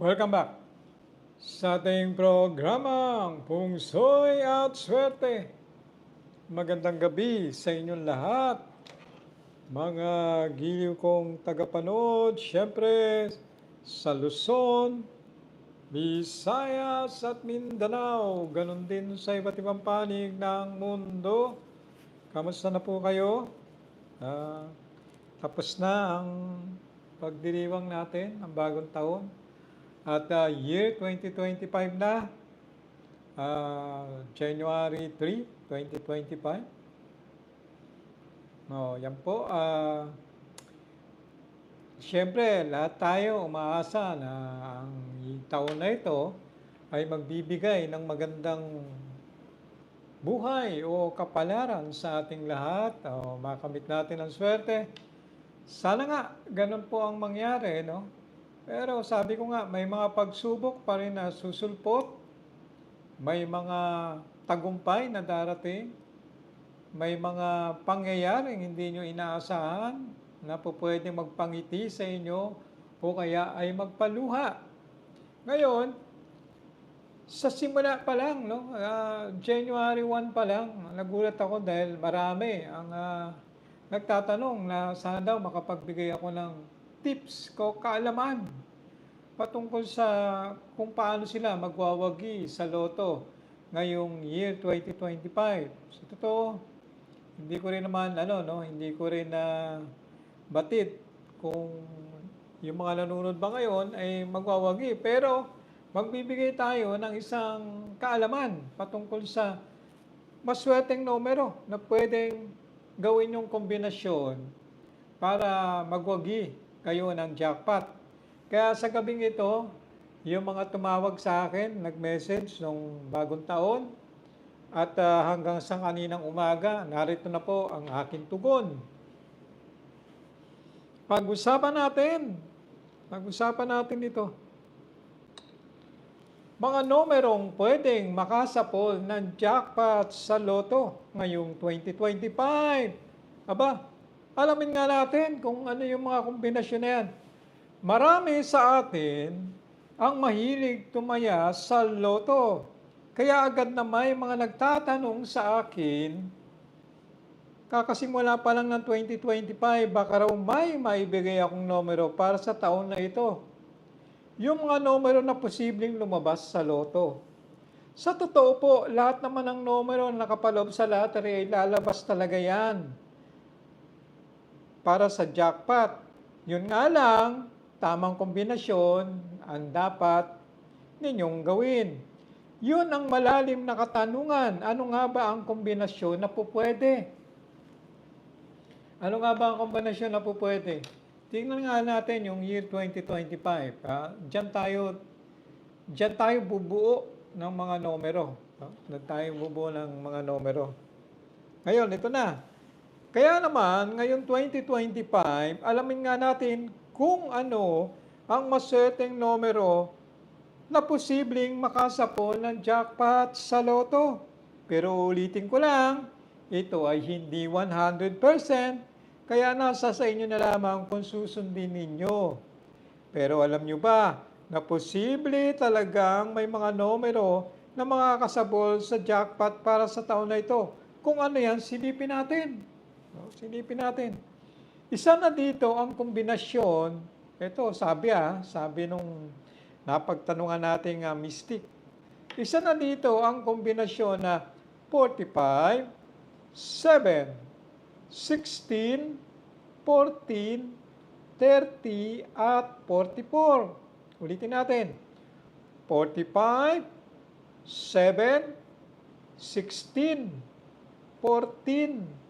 Welcome back sa ating programang Pungsoy at Swerte. Magandang gabi sa inyong lahat. Mga giliw kong tagapanood, syempre sa Luzon, Visayas at Mindanao, ganun din sa iba't ibang panig ng mundo. Kamusta na po kayo? Ah, tapos na ang pagdiriwang natin, ang bagong taon. At uh, year 2025 na, uh, January 3, 2025. No, yan po. Uh, Siyempre, lahat tayo umaasa na ang taon na ito ay magbibigay ng magandang buhay o kapalaran sa ating lahat. O makamit natin ang swerte. Sana nga, ganun po ang mangyari, no? Pero sabi ko nga, may mga pagsubok pa rin na susulpot. May mga tagumpay na darating. May mga pangyayaring hindi nyo inaasahan na po pwede magpangiti sa inyo o kaya ay magpaluha. Ngayon, sa simula pa lang, no, uh, January 1 pa lang, nagulat ako dahil marami ang uh, nagtatanong na sana daw makapagbigay ako ng tips ko, kaalaman patungkol sa kung paano sila magwawagi sa loto ngayong year 2025. Sa totoo, hindi ko rin naman ano no, hindi ko rin na uh, batid kung yung mga nanonood ba ngayon ay magwawagi. Pero magbibigay tayo ng isang kaalaman patungkol sa maswerteng numero na pwedeng gawin yung kombinasyon para magwagi kayo ng jackpot. Kaya sa gabing ito, yung mga tumawag sa akin, nag-message nung bagong taon, at uh, hanggang sa kaninang umaga, narito na po ang aking tugon. Pag-usapan natin. Pag-usapan natin ito. Mga numerong pwedeng makasapol ng jackpot sa loto ngayong 2025. Aba, alamin nga natin kung ano yung mga kombinasyon na yan. Marami sa atin ang mahilig tumaya sa loto. Kaya agad na may mga nagtatanong sa akin, Kakasimula pa lang ng 2025, baka raw may maibigay akong numero para sa taon na ito. Yung mga numero na posibleng lumabas sa loto. Sa totoo po, lahat naman ng numero na nakapalob sa lottery ay lalabas talaga yan. Para sa jackpot. Yun nga lang, tamang kombinasyon ang dapat ninyong gawin. Yun ang malalim na katanungan. Ano nga ba ang kombinasyon na po pwede? Ano nga ba ang kombinasyon na po pwede? Tingnan nga natin yung year 2025. Ha? Diyan tayo, diyan tayo bubuo ng mga numero. Ha? Diyan tayo bubuo ng mga numero. Ngayon, ito na. Kaya naman, ngayon 2025, alamin nga natin kung ano ang masweteng numero na posibleng makasapol ng jackpot sa loto. Pero ulitin ko lang, ito ay hindi 100% kaya nasa sa inyo na lamang kung susundin ninyo. Pero alam nyo ba na posible talagang may mga numero na mga kasabol sa jackpot para sa taon na ito. Kung ano yan, silipin natin. Silipin natin. Isa na dito ang kombinasyon, ito sabi ah, sabi nung napagtanungan nating uh, mystic. Isa na dito ang kombinasyon na 45, 7, 16, 14, 30, at 44. Ulitin natin. 45, 7, 16, 14,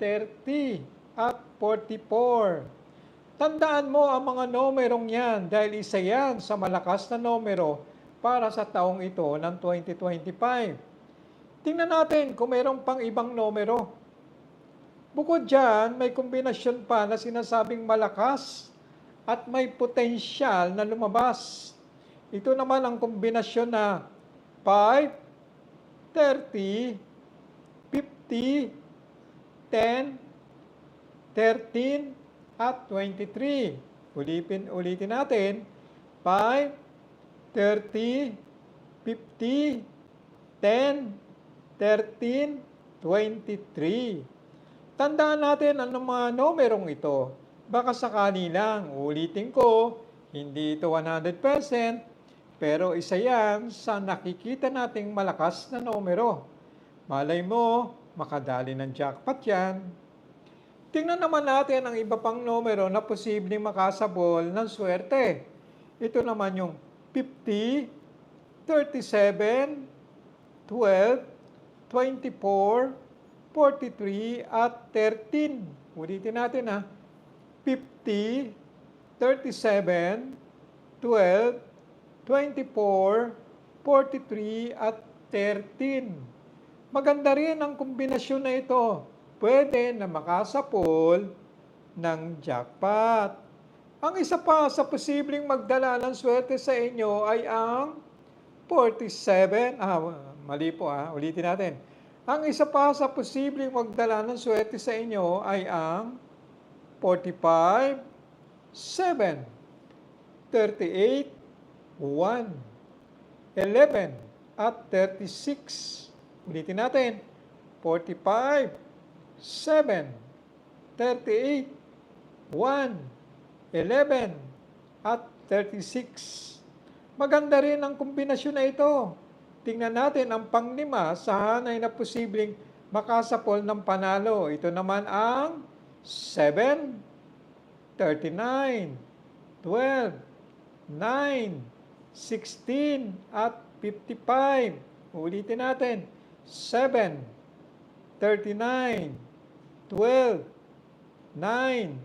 30, at 44. Tandaan mo ang mga numerong yan dahil isa yan sa malakas na numero para sa taong ito ng 2025. Tingnan natin kung mayroong pang ibang numero. Bukod dyan, may kombinasyon pa na sinasabing malakas at may potensyal na lumabas. Ito naman ang kombinasyon na 5, 30, 50, 10, 13, at 23. Ulitin, ulitin natin. 5, 30, 50, 10, 13, 23. Tandaan natin ang mga numerong ito. Baka sakali lang, ulitin ko, hindi ito 100%, pero isa yan sa nakikita nating malakas na numero. Malay mo, makadali ng jackpot yan. Tingnan naman natin ang iba pang numero na posibleng makasabol ng swerte. Ito naman yung 50, 37, 12, 24, 43, at 13. Ulitin natin ha. 50, 37, 12, 24, 43, at 13. Maganda rin ang kombinasyon na ito. Pwede na makasapol ng jackpot. Ang isa pa sa posibleng magdala ng swerte sa inyo ay ang 47. Ah, mali po ah. Ulitin natin. Ang isa pa sa posibleng magdala ng swerte sa inyo ay ang 45, 7, 38, 1, 11, at 36. Ulitin natin. 45, 7, 38, 1, 11, at 36. Maganda rin ang kombinasyon na ito. Tingnan natin ang panglima sa hanay na posibleng makasapol ng panalo. Ito naman ang 7, 39, 12, 9, 16, at 55. Ulitin natin. 7, 39, 12, 9,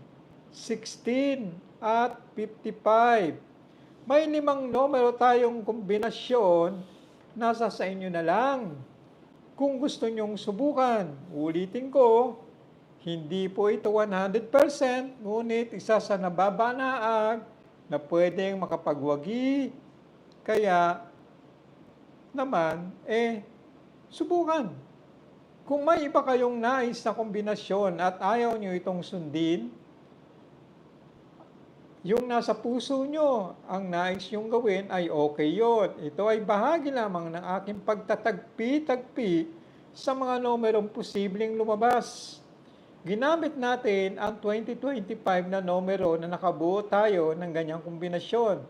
16, at 55. May limang numero tayong kombinasyon, nasa sa inyo na lang. Kung gusto nyong subukan, ulitin ko, hindi po ito 100%, ngunit isa sa nababanaag na pwedeng makapagwagi. Kaya naman, eh, subukan. Kung may iba kayong nais na kombinasyon at ayaw nyo itong sundin, yung nasa puso nyo, ang nais yung gawin ay okay yon. Ito ay bahagi lamang ng aking pagtatagpi-tagpi sa mga numerong posibleng lumabas. Ginamit natin ang 2025 na numero na nakabuo tayo ng ganyang kombinasyon.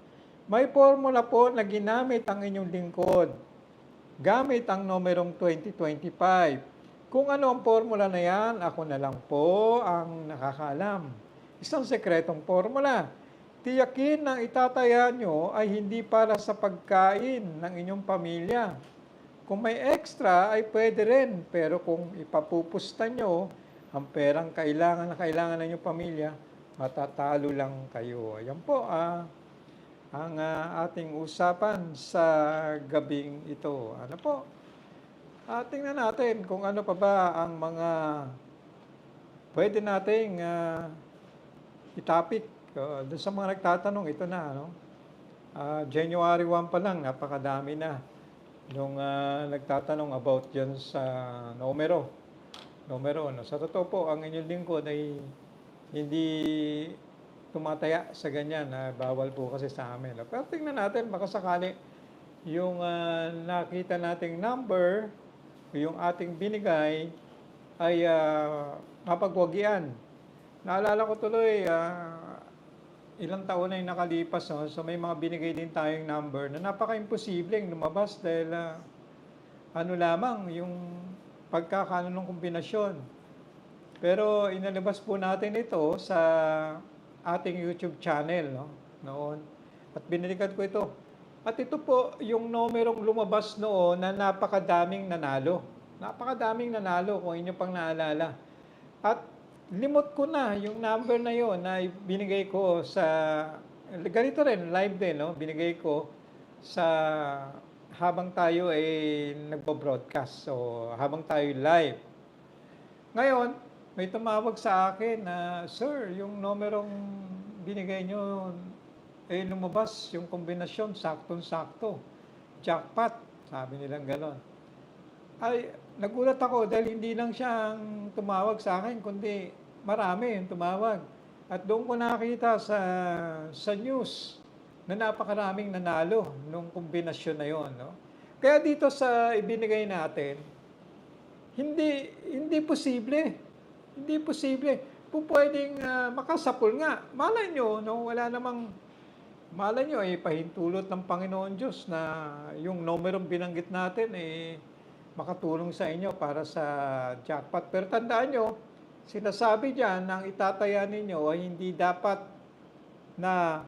May formula po na ginamit ang inyong lingkod. Gamit ang numerong 2025. Kung ano ang formula na yan, ako na lang po ang nakakaalam. Isang sekretong formula. Tiyakin ng itataya nyo ay hindi para sa pagkain ng inyong pamilya. Kung may extra ay pwede rin, pero kung ipapupusta nyo ang perang kailangan na kailangan ng inyong pamilya, matatalo lang kayo. Ayan po ah, ang ah, ating usapan sa gabing ito. Ano po? Ah, tingnan natin kung ano pa ba ang mga pwede nating ah, itapik uh, doon sa mga nagtatanong, ito na, ano? Ah, January 1 pa lang, napakadami na. Nung ah, nagtatanong about dyan sa numero. Numero, no? Sa totoo po, ang inyong lingkod ay hindi tumataya sa ganyan. na bawal po kasi sa amin. Pero tingnan natin, baka sakali yung ah, nakita nating number, yung ating binigay, ay uh, mapagwagian. Naalala ko tuloy, ah, ilang taon na yung nakalipas, no? so may mga binigay din tayong number na napaka-imposibleng lumabas dahil ah, ano lamang, yung pagkakano ng kombinasyon. Pero inalabas po natin ito sa ating YouTube channel no? noon. At binilikan ko ito. At ito po yung numerong lumabas noon na napakadaming nanalo. Napakadaming nanalo kung inyo pang naalala. At limot ko na yung number na yon na binigay ko sa ganito rin live din no binigay ko sa habang tayo ay nagbo-broadcast so habang tayo live ngayon may tumawag sa akin na sir yung numerong binigay nyo eh lumabas yung kombinasyon saktong-sakto jackpot sabi nilang ganon ay nagulat ako dahil hindi lang siyang tumawag sa akin, kundi marami yung tumawag. At doon ko nakita sa, sa news na napakaraming nanalo nung kombinasyon na yon. No? Kaya dito sa ibinigay natin, hindi hindi posible. Hindi posible. Kung pwedeng ah, makasapul nga, malay nyo, no? wala namang, malay nyo, eh, pahintulot ng Panginoon Diyos na yung numerong binanggit natin, eh, makatulong sa inyo para sa jackpot. Pero tandaan nyo, sinasabi dyan, ang itataya ninyo ay hindi dapat na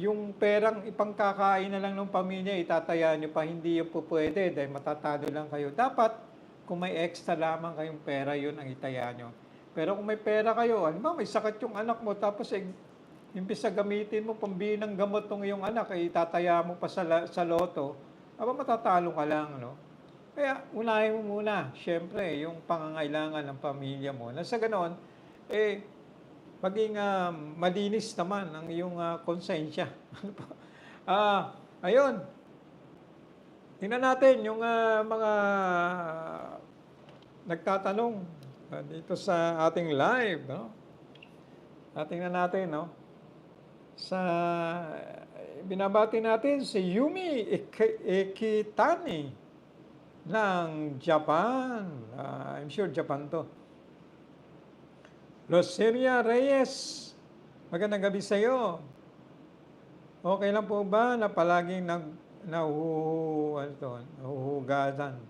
yung perang ipangkakain na lang ng pamilya, itataya nyo pa, hindi yun po pwede dahil matatalo lang kayo. Dapat, kung may extra lamang kayong pera, yun ang itaya nyo. Pero kung may pera kayo, mo, may sakit yung anak mo, tapos eh, imbis na gamitin mo pambili ng gamot ng iyong anak, ay itataya mo pa sa, sa loto, aba matatalo ka lang, no? Kaya unahin mo muna, syempre, yung pangangailangan ng pamilya mo. Na sa ganon, eh, maging ah, malinis naman ang iyong ah, konsensya. Ano? Ah, ayun. Tingnan natin yung ah, mga nagtatanong ah, dito sa ating live, no? Ah, tingnan natin, no? Sa binabati natin si Yumi Eki- Ekitani ng Japan. Ah, I'm sure Japan to. Roseria Reyes, magandang gabi sa iyo. Okay lang po ba na palaging nag nahuhu, ano to, nahuhugadan?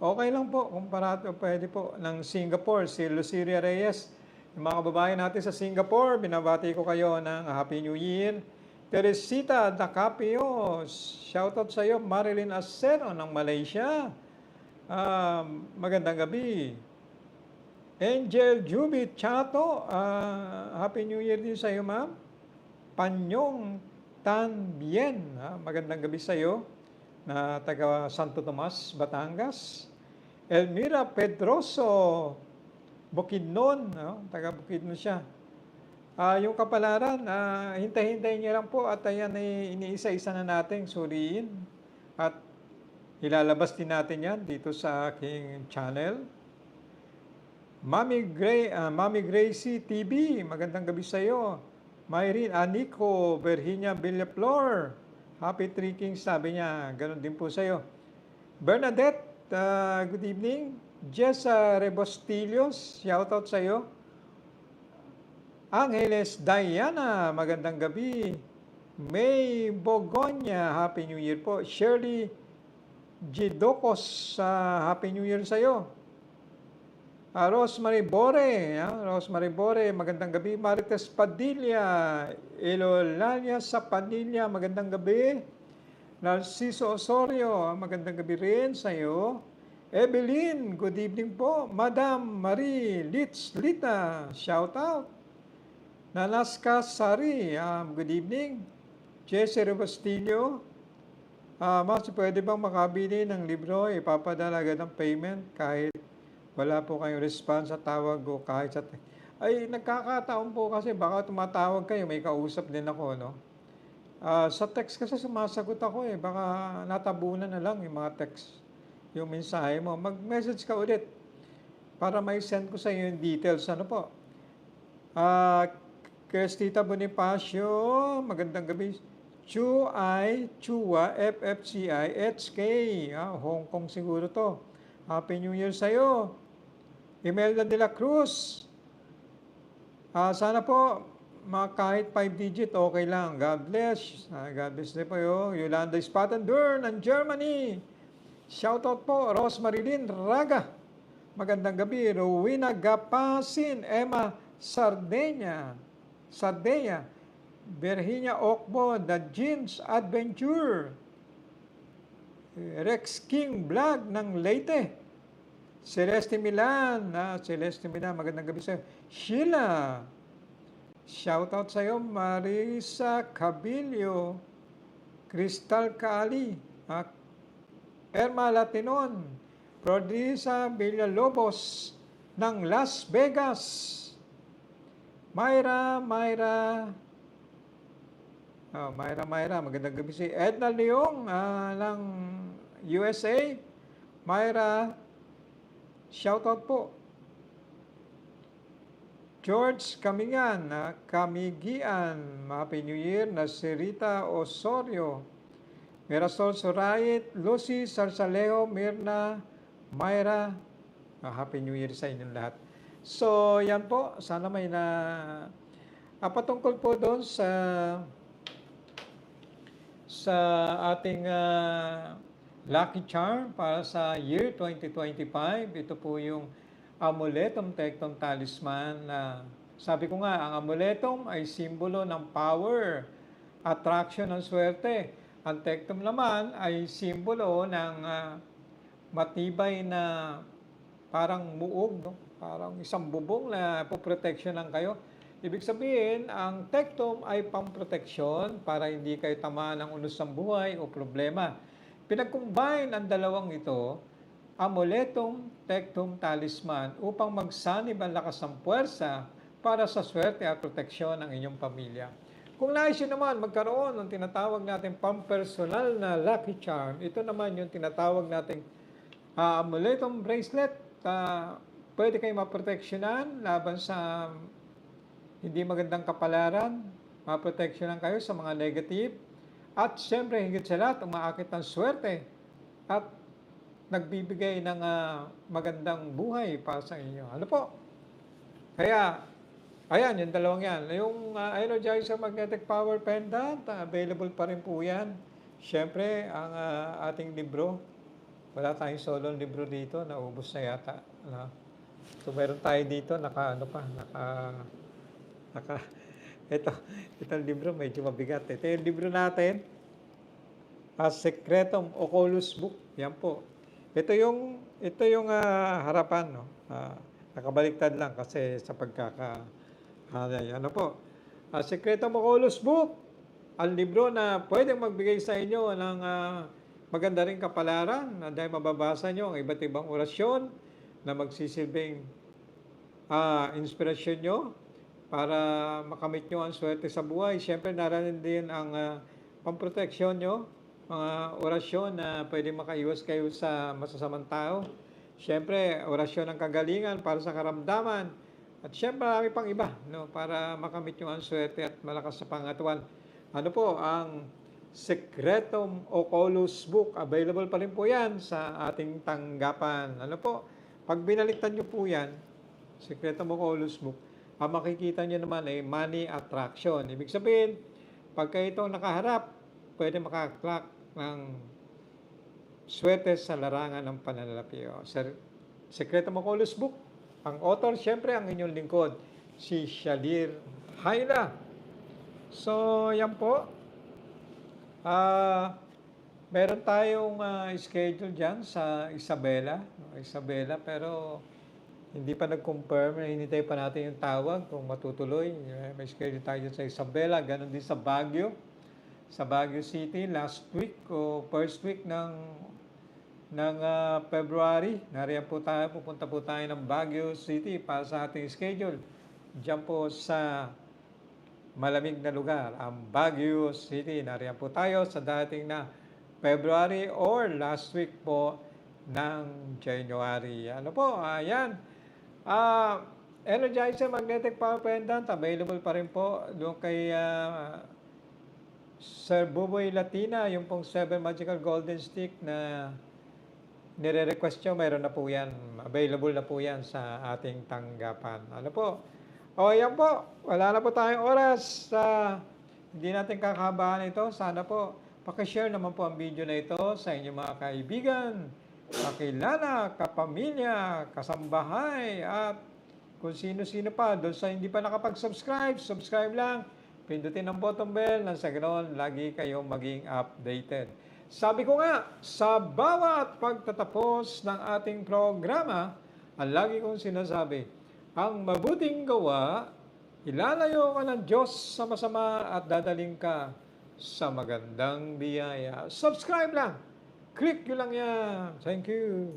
Okay lang po, kung parato pwede po, ng Singapore, si Luciria Reyes. Yung mga kababayan natin sa Singapore, binabati ko kayo ng Happy New Year. Teresita Dacapio, shoutout sa iyo. Marilyn Acero ng Malaysia. Um, magandang gabi. Angel Jubit Chato, ah, Happy New Year din sa iyo, ma'am. Panyong Tan Bien, ah, magandang gabi sa iyo, na taga Santo Tomas, Batangas. Elmira Pedroso, Bukidnon, no? taga Bukidnon siya. Ah, yung kapalaran, ah, hintay-hintay niya lang po at ayan ay iniisa-isa na nating suriin at ilalabas din natin yan dito sa aking channel. Mami, Gray, ah, Mami Gracie TV, magandang gabi sa iyo. Myrene Anico, Virginia Villaflor, Happy Three Kings, sabi niya, ganun din po sa iyo. Bernadette, ah, good evening. Jessa Rebostillos, shoutout sa iyo. Angeles Diana, magandang gabi. May Bogonya, Happy New Year po. Shirley Gidocos, ah, Happy New Year sa iyo. Ah, Rosemary Bore, ah, Rosemary Bore, magandang gabi. Marites Padilla, Elolania sa Padilla, magandang gabi. Narciso Osorio, magandang gabi rin sa iyo. Evelyn, good evening po. Madam Marie Litz Lita, shout out. Nanaska Sari, um, good evening. Jesse Rebastillo, ah, mas pwede bang makabili ng libro, ipapadala agad ng payment kahit wala po kayong response sa tawag o kahit sa... Ay, nagkakataon po kasi baka tumatawag kayo, may kausap din ako, no? Ah, sa text kasi sumasagot ako eh, baka natabunan na lang yung mga text, yung mensahe mo. Mag-message ka ulit para may send ko sa iyo yung details. Ano po? Ah, Crestita Bonifacio, magandang gabi. Chu I, Chua, FFCI, HK, ah, Hong Kong siguro to. Happy New Year sa'yo. Imelda de la Cruz. Ah, sana po, mga kahit 5 digit, okay lang. God bless. Ah, God bless din po yun. Yolanda Spatendur ng Germany. Shoutout po, Rosemary Lynn Raga. Magandang gabi. Rowena Gapasin. Emma Sardenya. Sardeya. Virginia Okbo, The Jeans Adventure. Rex King Vlog ng Leyte. Celeste Milan, ah, Celeste Milan, magandang gabi sa Sheila. Shout out sa iyo, Marisa Cabilio, Crystal Kali, ah, Erma Latinon, Prodisa Villalobos ng Las Vegas. Myra, Myra, Oh, Myra, Myra, magandang gabi si Edna Leong ah, ng USA. Myra, shoutout po. George Kamingan, na Kamigian, Happy New Year, na si Osorio, Mirasol Sorayit, Lucy Sarsaleo, Mirna, Myra, ah, Happy New Year sa inyong lahat. So, yan po, sana may na ah, patungkol po doon sa sa ating ah, lucky charm para sa year 2025. Ito po yung amuletum tectum talisman na sabi ko nga, ang amuletum ay simbolo ng power, attraction ng swerte. Ang tectum naman ay simbolo ng ah, matibay na parang muog, no? parang isang bubong na poproteksyonan kayo. Ibig sabihin, ang tectum ay pamproteksyon para hindi kayo tamaan ng unos ng buhay o problema. Pinag-combine ang dalawang ito, amuletum, tectum, talisman, upang magsanib ang lakas ng puwersa para sa swerte at proteksyon ng inyong pamilya. Kung nais nyo naman magkaroon ng tinatawag natin pampersonal na lucky charm, ito naman yung tinatawag nating uh, amuletum bracelet. Uh, pwede kayo maproteksyonan laban sa hindi magandang kapalaran, maproteksyonan kayo sa mga negative, at siyempre higit sa lahat, umaakit ng swerte at nagbibigay ng uh, magandang buhay para sa inyo. Ano po? Kaya, ayan, yung dalawang yan. Yung uh, Energizer Magnetic Power Pendant, available pa rin po yan. Siyempre, ang uh, ating libro, wala tayong solo libro dito, naubos na yata. Ano? So, meron tayo dito, naka, ano pa, naka, naka, ito, itong libro medyo mabigat. Ito yung libro natin, A Secretum Oculus Book. Yan po. Ito yung, ito yung uh, harapan, no? Uh, nakabaliktad lang kasi sa pagkaka, uh, ano po. A Secretum Oculus Book. Ang libro na pwedeng magbigay sa inyo ng uh, maganda rin kapalaran na dahil mababasa nyo ang iba't ibang orasyon na magsisilbing uh, inspirasyon nyo para makamit nyo ang swerte sa buhay. Siyempre, naranin din ang uh, pamproteksyon nyo, mga orasyon na pwede makaiwas kayo sa masasamang tao. Siyempre, orasyon ng kagalingan para sa karamdaman. At siyempre, marami pang iba no, para makamit nyo ang swerte at malakas sa pangatuan. Ano po, ang Secretum Oculus Book. Available pa rin po yan sa ating tanggapan. Ano po, pag binaliktad nyo po yan, Secretum Oculus Book, ang makikita nyo naman ay money attraction. Ibig sabihin, pagka ito nakaharap, pwede makaklak ng swerte sa larangan ng pananalapi. O, Secretum Oculus Book. Ang author, syempre, ang inyong lingkod, si Shalir Haila. So, yan po. Ah, uh, meron tayong uh, schedule diyan sa Isabela? Isabela, pero hindi pa nag-confirm, hinintay pa natin yung tawag kung matutuloy. May schedule tayo dyan sa Isabela, ganun din sa Baguio. Sa Baguio City, last week o first week ng ng uh, February. Nariyan po tayo, pupunta po tayo ng Baguio City para sa ating schedule. Diyan po sa malamig na lugar, ang Baguio City. Nariyan po tayo sa dating na February or last week po ng January. Ano po, ayan. Uh, Energizer Magnetic Power Pendant, available pa rin po doon kay uh, Sir Buboy Latina, yung pong 7 Magical Golden Stick na nire-request nyo, mayroon na po yan. Available na po yan sa ating tanggapan. Ano po? O yan po, wala na po tayong oras. Uh, hindi natin kakabahan ito. Sana po, pakishare naman po ang video na ito sa inyong mga kaibigan, kakilala, kapamilya, kasambahay, at kung sino-sino pa. Doon sa hindi pa nakapag-subscribe, subscribe lang. Pindutin ang button bell nang sa ganoon, lagi kayong maging updated. Sabi ko nga, sa bawat pagtatapos ng ating programa, ang lagi kong sinasabi, ang mabuting gawa, ilalayo ka ng Diyos sa masama at dadaling ka sa magandang biyaya. Subscribe lang! Click nyo lang yan. Thank you.